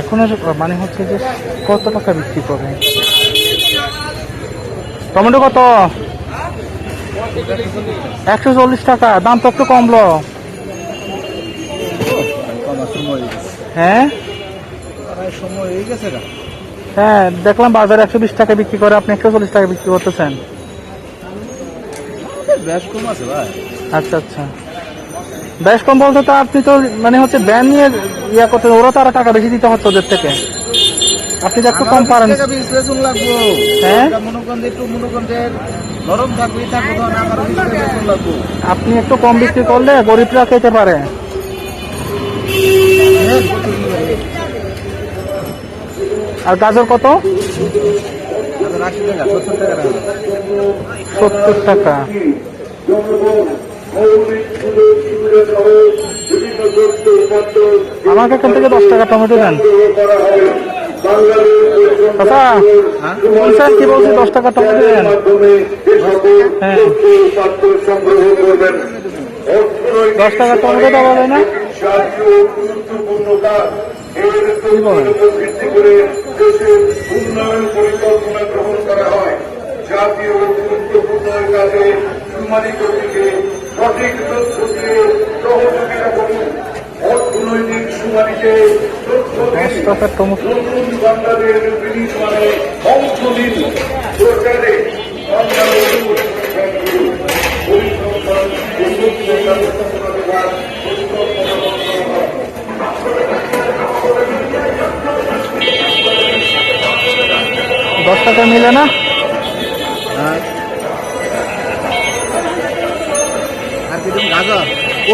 এখন মানে হচ্ছে যে কত টাকা বিক্রি করবে? টমেটো কত? একশো চল্লিশ টাকা দাম তো একটু কমলো। হয়ে? হ্যাঁ দেখলাম বাজারে একশো বিশ টাকা বিক্রি করে আপনি একশো চল্লিশ টাকা বিক্রি করতেছেন। আচ্ছা আচ্ছা। বেশ কম বলতে তো আপনি তো মানে হচ্ছে ব্যান নিয়ে ইয়া করতে ওরা তো আরও টাকা বেশি দিতে হচ্ছে ওদের থেকে। আপনি তো একটু কম পারেন। টাকা হ্যাঁ? আপনি একটু কম বিক্রি করলে গরিবরা খেতে পারে। আর গাজর কত? তারপর আমাকে এখান থেকে দশ টাকা টমেটো দেন। হ্যাঁ? বলছেন কি বলছি? দশ টাকা টমেটো দেন। হ্যাঁ। দশ টাকা টমেটো দেওয়া যায় না? ভিত্তি করে দেশের উন্নয়ন পরিকল্পনা গ্রহণ করা হয়। জাতীয় গুরুত্বপূর্ণ কাজে কর্মীকে সঠিক তথ্য দিয়ে সহযোগিতা করুন। অর্থনৈতিক সুমারিতে তথ্য দিন নতুন বাংলাদেশ বিনির্মাণে অংশ নিন। সরকারে পরিসংখ্যান উন্নত ব্যবস্থাপনা বিভাগ দশ টাকা মিলে না? হ্যাঁ।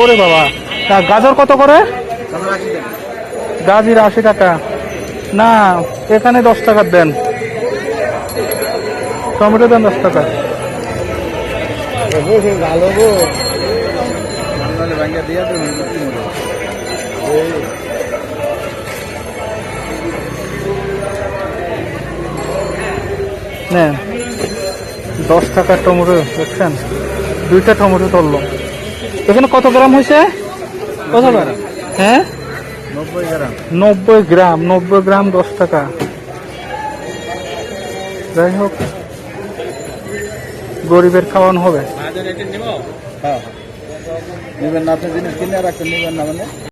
ওরে বাবা। তা গাজর কত করে? গাজির আশি টাকা। না, এখানে দশ টাকার দেন। টমেটো দেন দশ টাকা। ভালো দশ টাকার টমেটো, দেখছেন? দুইটা টমেটো তুললো এখানে কত গ্রাম হয়েছে? কত গ্রাম? হ্যাঁ? নব্বই গ্রাম নব্বই গ্রাম নব্বই গ্রাম দশ টাকা। যাই হোক, গরিবের খাওয়ানো হবে। হ্যাঁ। নেবেন নেবেন না মানে?